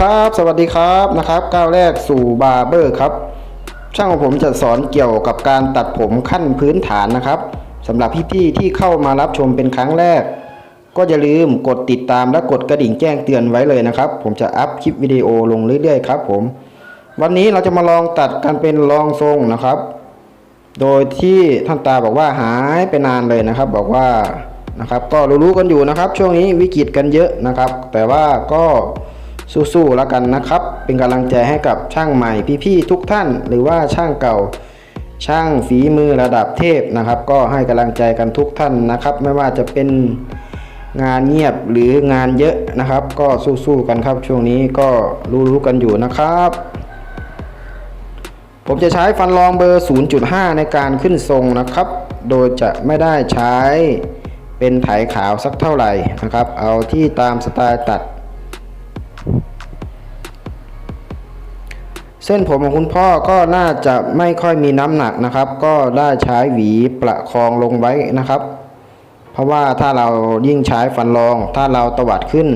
สดีครับ สวัสดีครับนะครับก้าวแรกสู่บาร์เบอร์ครับช่างของผมจะสอนเกี่ยวกับการตัดผมขั้นพื้นฐานนะครับสำหรับพี่ๆที่เข้ามารับชมเป็นครั้งแรก ก็อย่าลืมกดติดตามและกดกระดิ่งแจ้งเตือนไว้เลยนะครับ ผมจะอัพคลิปวิดีโอลงเรื่อยๆครับผมวันนี้เราจะมาลองตัดกันเป็นรองทรงนะครับ โดยที่ท่านตาบอกว่าหายไปนานเลยนะครับ บอกว่านะครับ ก็รู้ๆกันอยู่นะครับ ช่วงนี้วิกฤตกันเยอะนะครับ แต่ว่าก็ สู้ๆแล้วกันนะครับ เป็นกำลังใจให้กับช่างใหม่พี่ๆทุกท่าน หรือว่าช่างเก่า ช่างฝีมือระดับเทพนะครับ ก็ให้กำลังใจกันทุกท่านนะครับ ไม่ว่าจะเป็นงานเงียบหรืองานเยอะนะครับ ก็สู้ๆกันครับช่วงนี้ก็รู้ๆกันอยู่นะครับ ผมจะใช้ฟันรองเบอร์ 0.5 ในการขึ้นทรงนะครับ โดยจะไม่ได้ใช้เป็นไถขาวสักเท่าไหร่นะครับ เอาที่ตามสไตล์ตัด เส้นผมของคุณพ่อก็น่าจะไม่ค่อยมีน้ำหนักนะครับ ก็ได้ใช้หวีประคองลงไว้นะครับ เพราะว่าถ้าเรายิ่งใช้ฟันรอง ถ้าเราตวัดขึ้น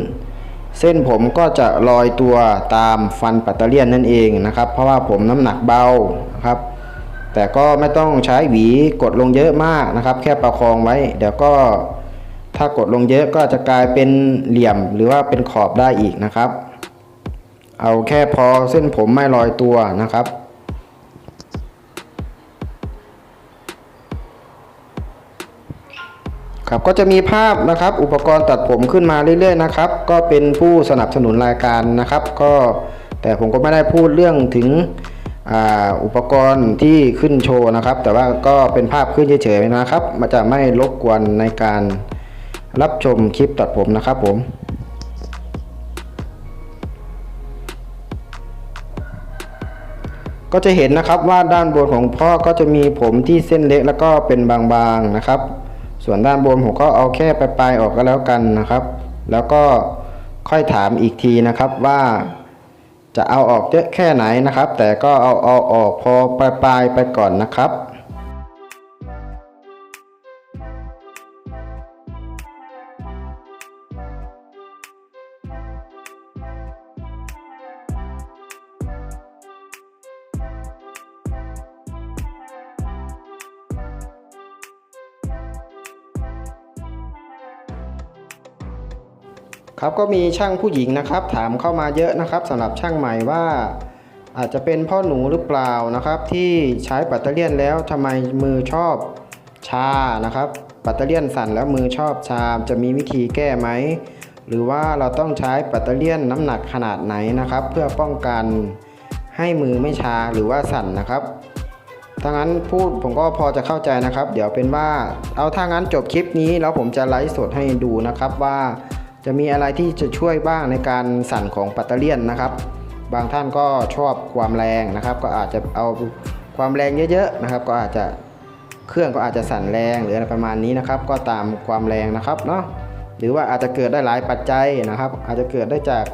เส้นผมก็จะลอยตัวตามฟันปัตเตอร์เลียนนั่นเองนะครับ เพราะว่าผมน้ำหนักเบานะครับ แต่ก็ไม่ต้องใช้หวีกดลงเยอะมากนะครับ แค่ประคองไว้ เดี๋ยวก็ถ้ากดลงเยอะก็จะกลายเป็นเหลี่ยมหรือว่าเป็นขอบได้อีกนะครับ เอาแค่พอเส้นผมไม่ลอยตัวนะครับ ครับก็จะมีภาพนะครับ อุปกรณ์ตัดผมขึ้นมาเรื่อยๆนะครับ ก็เป็นผู้สนับสนุนรายการนะครับ ก็แต่ผมก็ไม่ได้พูดเรื่องถึงอ,อุปกรณ์ที่ขึ้นโชว์นะครับ แต่ว่าก็เป็นภาพขึ้นเฉยๆนะครับ มันจะไม่รบกวนในการรับชมคลิปตัดผมนะครับผม ก็จะเห็นนะครับว่าด้านบนของพ่อก็จะมีผมที่เส้นเล็กแล้วก็เป็นบางๆนะครับ ส่วนด้านบนผมก็เอาแค่ปลายๆออกก็แล้วกันนะครับ แล้วก็ค่อยถามอีกทีนะครับว่าจะเอาออกเยอะแค่ไหนนะครับ แต่ก็เอาเอาออกพอปลายๆไปก่อนนะครับ ครับก็มีช่างผู้หญิงนะครับ ถามเข้ามาเยอะนะครับสำหรับช่างใหม่ว่า อาจจะเป็นพ่อหนูหรือเปล่านะครับ ที่ใช้ปัตเตอร์เลียนแล้วทำไมมือชอบชานะครับ ปัตเตอร์เลียนสั่นแล้วมือชอบชาจะมีวิธีแก้ไหมหรือว่าเราต้องใช้ปัตเตอร์เลียนน้ำหนักขนาดไหนนะครับ เพื่อป้องกันให้มือไม่ชาหรือว่าสั่นนะครับถ้างั้นพูดผมก็พอจะเข้าใจนะครับ เดี๋ยวเป็นว่าเอาถ้างั้นจบคลิปนี้แล้วผมจะไลฟ์สดให้ดูนะครับว่า จะมีอะไรที่จะช่วยบ้างในการสั่นของปัตเตอร์เลียนนะครับ บางท่านก็ชอบความแรงนะครับ ก็อาจจะเอาความแรงเยอะๆนะครับ ก็อาจจะเครื่องก็อาจจะสั่นแรงหรืออะไรประมาณนี้นะครับ ก็ตามความแรงนะครับเนาะหรือว่าอาจจะเกิดได้หลายปัจจัยนะครับ อาจจะเกิดได้จาก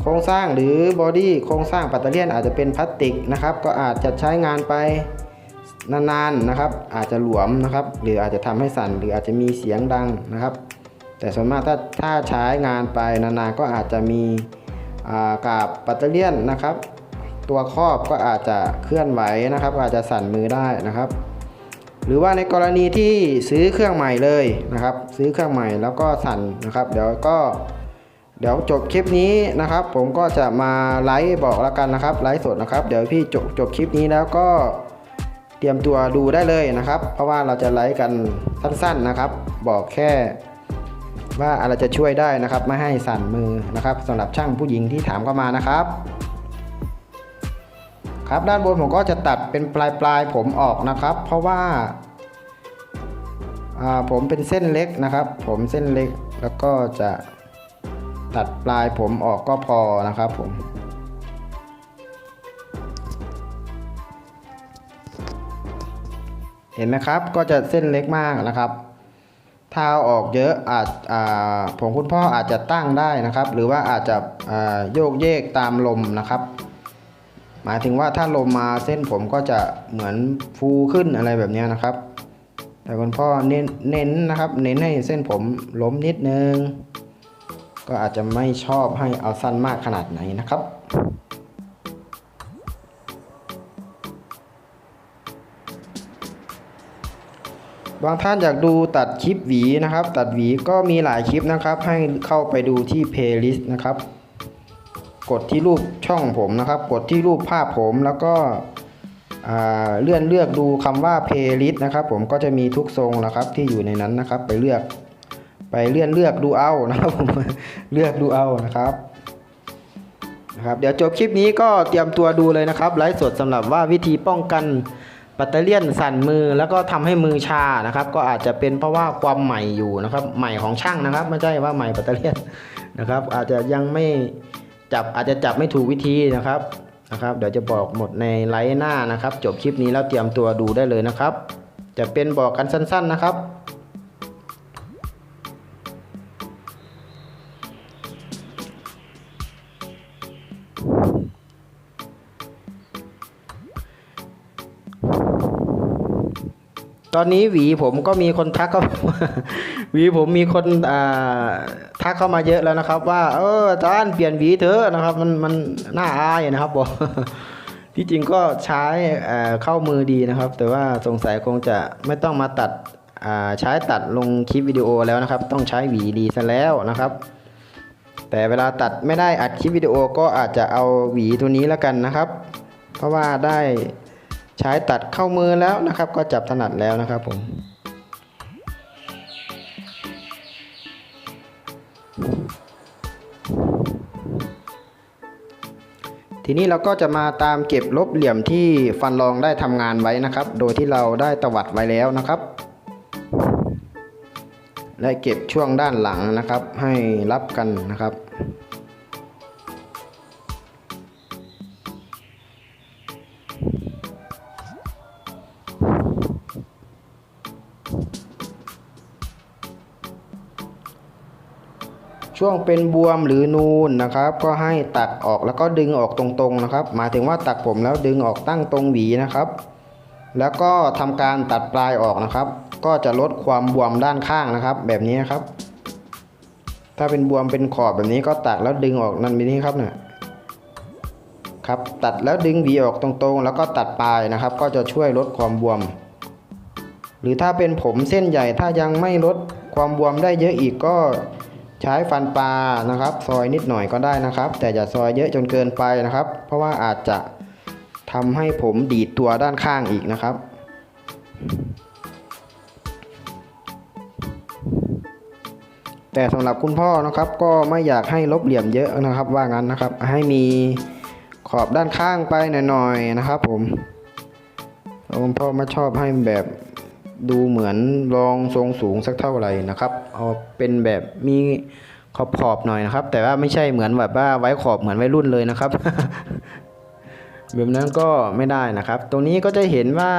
โครงสร้างหรือบอดี้โครงสร้างปัตเตอร์เลียนอาจจะเป็นพลาสติกนะครับ ก็อาจจะใช้งานไปนานๆนะครับ อาจจะหลวมนะครับ หรืออาจจะทำให้สั่นหรืออาจจะมีเสียงดังนะครับ แต่ส่วนมากถ้าถ้าใช้งานไปนานๆก็อาจจะมีกาบปัตเตอร์เลียนนะครับ ตัวครอบก็อาจจะเคลื่อนไหวนะครับ อาจจะสั่นมือได้นะครับ หรือว่าในกรณีที่ซื้อเครื่องใหม่เลยนะครับ ซื้อเครื่องใหม่แล้วก็สั่นนะครับ เดี๋ยวก็เดี๋ยวจบคลิปนี้นะครับ ผมก็จะมาไลฟ์บอกแล้วกันนะครับไลฟ์สดนะครับ เดี๋ยวพี่จบจบคลิปนี้แล้วก็เตรียมตัวดูได้เลยนะครับ เพราะว่าเราจะไลฟ์กันสั้นๆนะครับ บอกแค่ ว่าอะไรจะช่วยได้นะครับ ไม่ให้สั่นมือนะครับสำหรับช่างผู้หญิงที่ถามเข้ามานะครับ ครับด้านบนผมก็จะตัดเป็นปลายปลายผมออกนะครับ เพราะว่าผมเป็นเส้นเล็กนะครับ ผมเส้นเล็กแล้วก็จะตัดปลายผมออกก็พอนะครับผมเห็นไหมครับ ก็จะเส้นเล็กมากนะครับ ถ้าออกเยอะอาจอผมคุณพ่ออาจจะตั้งได้นะครับ หรือว่าอาจจะโยกเยกตามลมนะครับ หมายถึงว่าถ้าลมมาเส้นผมก็จะเหมือนฟูขึ้นอะไรแบบนี้นะครับ แต่คุณพ่อเน้นเน้นนะครับ เน้นให้เส้นผมล้มนิดนึง ก็อาจจะไม่ชอบให้เอาสั้นมากขนาดไหนนะครับ บางท่านอยากดูตัดคลิปหวีนะครับ ตัดหวีก็มีหลายคลิปนะครับ ให้เข้าไปดูที่เพลย์ลิสต์นะครับ กดที่รูปช่องผมนะครับ กดที่รูปภาพผมแล้วก็เลื่อนเลือกดูคำว่าเพลย์ลิสต์นะครับ ผมก็จะมีทุกทรงนะครับที่อยู่ในนั้นนะครับ ไปเลือกไปเลื่อนเลือกดูเอานะครับผมเลือกดูเอานะครับนะครับ เดี๋ยวจบคลิปนี้ก็เตรียมตัวดูเลยนะครับไลฟ์สดสำหรับว่าวิธีป้องกัน ปัตเตอร์เลียนสั่นมือแล้วก็ทำให้มือชานะครับ ก็อาจจะเป็นเพราะว่าความใหม่อยู่นะครับใหม่ของช่างนะครับ ไม่ใช่ว่าใหม่ปัตเตอร์เลียนนะครับ อาจจะยังไม่จับอาจจะจับไม่ถูกวิธีนะครับนะครับ เดี๋ยวจะบอกหมดในไลฟ์หน้านะครับ จบคลิปนี้แล้วเตรียมตัวดูได้เลยนะครับ จะเป็นบอกกันสั้น ๆนะครับ ตอนนี้หวีผมก็มีคนทักเข้าหวีผมมีคนทักเข้ามาเยอะแล้วนะครับ ว่าเอออาจารย์เปลี่ยนหวีเถอะนะครับ มันมันน่าอายนะครับบอกที่จริงก็ใช้เข้ามือดีนะครับ แต่ว่าสงสัยคงจะไม่ต้องมาตัดใช้ตัดลงคลิปวิดีโอแล้วนะครับ ต้องใช้หวีดีซะแล้วนะครับ แต่เวลาตัดไม่ได้อัดคลิปวิดีโอก็อาจจะเอาหวีตัวนี้แล้วกันนะครับ เพราะว่าได้ ใช้ตัดเข้ามือแล้วนะครับ ก็จับถนัดแล้วนะครับผมทีนี้เราก็จะมาตามเก็บลบเหลี่ยมที่ฟันรองได้ทำงานไว้นะครับ โดยที่เราได้ตวัดไว้แล้วนะครับ และเก็บช่วงด้านหลังนะครับ ให้รับกันนะครับ ช่วงเป็นบวมหรือนูนนะครับ ก็ให้ตัดออกแล้วก็ดึงออกตรงๆนะครับ หมายถึงว่าตัดผมแล้วดึงออกตั้งตรงหวีนะครับ แล้วก็ทำการตัดปลายออกนะครับ ก็จะลดความบวมด้านข้างนะครับ แบบนี้ครับ ถ้าเป็นบวมเป็นขอบแบบนี้ก็ตัดแล้วดึงออกนั่นแบบนี้ครับเนี่ยครับตัดแล้วดึงหวีออกตรงๆ แล้วก็ตัดปลายนะครับ ก็จะช่วยลดความบวม หรือถ้าเป็นผมเส้นใหญ่ถ้ายังไม่ลดความบวมได้เยอะอีกก็ ใช้ฟันปลานะครับ ซอยนิดหน่อยก็ได้นะครับ แต่อย่าซอยเยอะจนเกินไปนะครับ เพราะว่าอาจจะทำให้ผมดีดตัวด้านข้างอีกนะครับ แต่สำหรับคุณพ่อนะครับ ก็ไม่อยากให้ลบเหลี่ยมเยอะนะครับ ว่างั้นนะครับ ให้มีขอบด้านข้างไปหน่อยๆนะครับ ผมคุณพ่อไม่ชอบให้แบบ ดูเหมือนรองทรงสูงสักเท่าไหร่นะครับ เอาเป็นแบบมีขอบขอบหน่อยนะครับ แต่ว่าไม่ใช่เหมือนแบบว่าไว้ขอบเหมือนไวัยรุ่นเลยนะครับ แบบนั้นก็ไม่ได้นะครับ ตรงนี้ก็จะเห็นว่า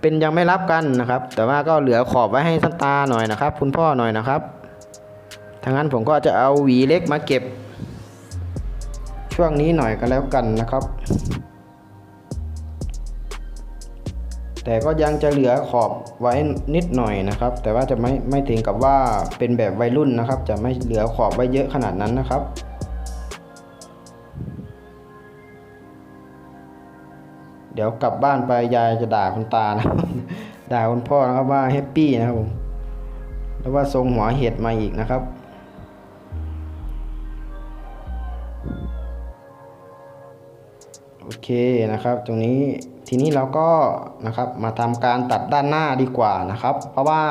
เป็นยังไม่รับกันนะครับ แต่ว่าก็เหลือขอบไว้ให้สันตาหน่อยนะครับ คุณพ่อหน่อยนะครับทางนั้นผมก็จะเอาหวีเล็กมาเก็บ ช่วงนี้หน่อยก็แล้วกันนะครับ แต่ก็ยังจะเหลือขอบไว้นิดหน่อยนะครับ แต่ว่าจะไม่ไม่ถึงกับว่าเป็นแบบวัยรุ่นนะครับ จะไม่เหลือขอบไว้เยอะขนาดนั้นนะครับเดี๋ยวกลับบ้านไปยายจะด่าคุณตานะด่าคุณพ่อนะครับว่าแฮปปี้นะครับผมแล้วว่าทรงหัวเห็ดมาอีกนะครับ โอเคนะครับ ตรงนี้ ทีนี้เราก็นะครับมาทำการตัดด้านหน้าดีกว่านะครับ เพราะว่า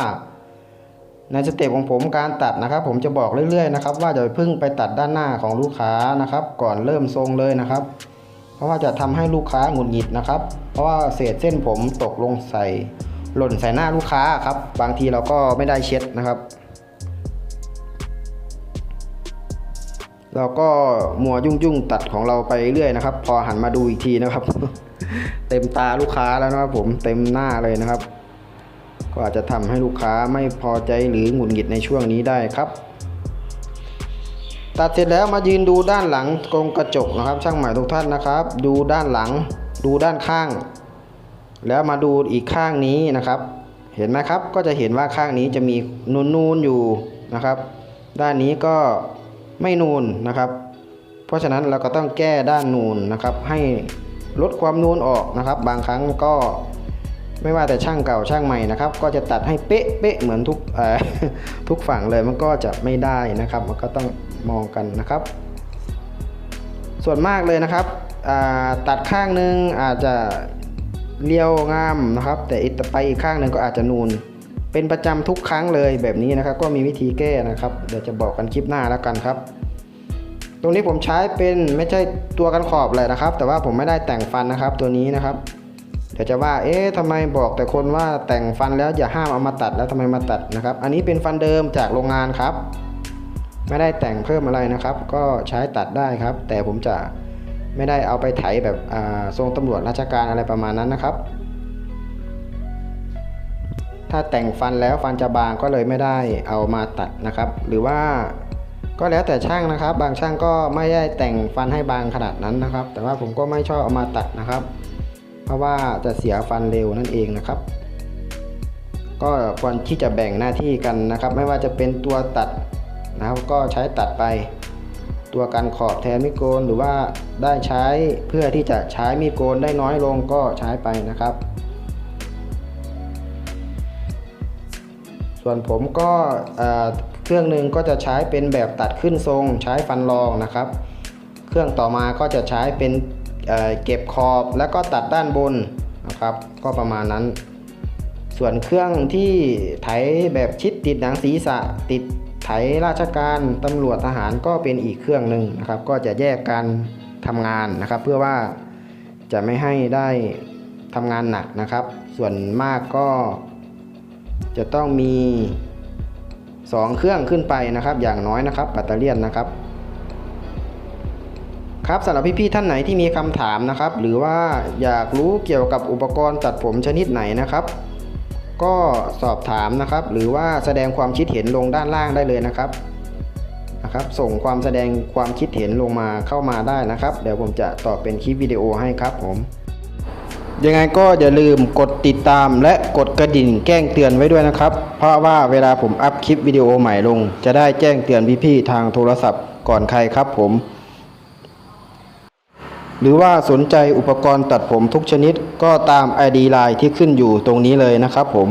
ในสเต็ปของผมการตัดนะครับ ผมจะบอกเรื่อยๆนะครับ ว่าจะพิ่งไปตัดด้านหน้าของลูกค้านะครับ ก่อนเริ่มทรงเลยนะครับ เพราะว่าจะทำให้ลูกค้าหงุดหงิดนะครับ เพราะว่าเศษเส้นผมตกลงใส่ หล่นใส่หน้าลูกค้าครับ บางทีเราก็ไม่ได้เช็ดนะครับเราก็มัวยุ่งๆตัดของเราไปเรื่อยนะครับ พอหันมาดูอีกทีนะครับ เต็มตาลูกค้าแล้วนะครับผมเต็มหน้าเลยนะครับ ก็อาจจะทำให้ลูกค้าไม่พอใจหรือหงุดหงิดในช่วงนี้ได้ครับ ตัดเสร็จแล้วมายืนดูด้านหลังกรงกระจกนะครับ ช่างใหม่ทุกท่านนะครับ ดูด้านหลัง ดูด้านข้าง แล้วมาดูอีกข้างนี้นะครับ เห็นไหมครับก็จะเห็นว่าข้างนี้จะมีนูนๆอยู่นะครับ ด้านนี้ก็ไม่นูนนะครับ เพราะฉะนั้นเราก็ต้องแก้ด้านนูนนะครับให้ ลดความนูนออกนะครับ บางครั้งก็ไม่ว่าแต่ช่างเก่าช่างใหม่นะครับ ก็จะตัดให้เป๊ะเป๊ะเหมือนทุกทุกฝั่งเลยมันก็จะไม่ได้นะครับ มันก็ต้องมองกันนะครับ ส่วนมากเลยนะครับตัดข้างหนึงอาจจะเรียวงามนะครับ แต่อีกไปอีกข้างหนึ่งก็อาจจะนูน เป็นประจำทุกครั้งเลยแบบนี้นะครับ ก็มีวิธีแก้นะครับ เดี๋ยวจะบอกกันคลิปหน้าแล้วกันครับ รงนี้ผมใช้เป็นไม่ใช่ตัวกันขอบเลยนะครับ แต่ว่าผมไม่ได้แต่งฟันนะครับตัวนี้นะครับ เดี๋ยวจะว่า เอ๊ะทำไมบอกแต่คนว่าแต่งฟันแล้วอย่าห้ามเอามาตัดแล้วทำไมมาตัดนะครับ อันนี้เป็นฟันเดิมจากโรงงานครับ ไม่ได้แต่งเพิ่มอะไรนะครับ ก็ใช้ตัดได้ครับ แต่ผมจะไม่ได้เอาไปไถแบบอ่าทรงตำรวจราชการอะไรประมาณนั้นนะครับ ถ้าแต่งฟันแล้วฟันจะบางก็เลยไม่ได้เอามาตัดนะครับ หรือว่า ก็แล้วแต่ช่างนะครับ บางช่างก็ไม่ได้แต่งฟันให้บางขนาดนั้นนะครับ แต่ว่าผมก็ไม่ชอบเอามาตัดนะครับ เพราะว่าจะเสียฟันเร็วนั่นเองนะครับ ก็ควรที่จะแบ่งหน้าที่กันนะครับ ไม่ว่าจะเป็นตัวตัดนะครับ ก็ใช้ตัดไป ตัวกันขอบแทนมีดโกนหรือว่าได้ใช้เพื่อที่จะใช้มีดโกนได้น้อยลงก็ใช้ไปนะครับส่วนผมก็ เครื่องหนึ่งก็จะใช้เป็นแบบตัดขึ้นทรง ใช้ฟันรองนะครับ เครื่องต่อมาก็จะใช้เป็นเเก็บขอบแล้วก็ตัดด้านบนนะครับ ก็ประมาณนั้น ส่วนเครื่องที่ไถแบบชิดติดหนังศีรษะติดไถราชการตำรวจทหารก็เป็นอีกเครื่องหนึ่งนะครับ ก็จะแยกการทำงานนะครับ เพื่อว่าจะไม่ให้ได้ทำงานหนักนะครับ ส่วนมากก็จะต้องมี 2 เครื่องขึ้นไปนะครับ อย่างน้อยนะครับแบตเตอรี่นนะครับครับสำหรับพี่ๆท่านไหนที่มีคำถามนะครับ หรือว่าอยากรู้เกี่ยวกับอุปกรณ์ตัดผมชนิดไหนนะครับ ก็สอบถามนะครับ หรือว่าแสดงความคิดเห็นลงด้านล่างได้เลยนะครับนะครับ ส่งความแสดงความคิดเห็นลงมาเข้ามาได้นะครับ เดี๋ยวผมจะตอบเป็นคลิปวิดีโอให้ครับผม ยังไงก็อย่าลืมกดติดตามและกดกระดิ่งแจ้งเตือนไว้ด้วยนะครับ เพราะว่าเวลาผมอัพคลิปวิดีโอใหม่ลง จะได้แจ้งเตือนพี่ๆทางโทรศัพท์ก่อนใครครับผม หรือว่าสนใจอุปกรณ์ตัดผมทุกชนิดก็ตาม ID ไลน์ที่ขึ้นอยู่ตรงนี้เลยนะครับผม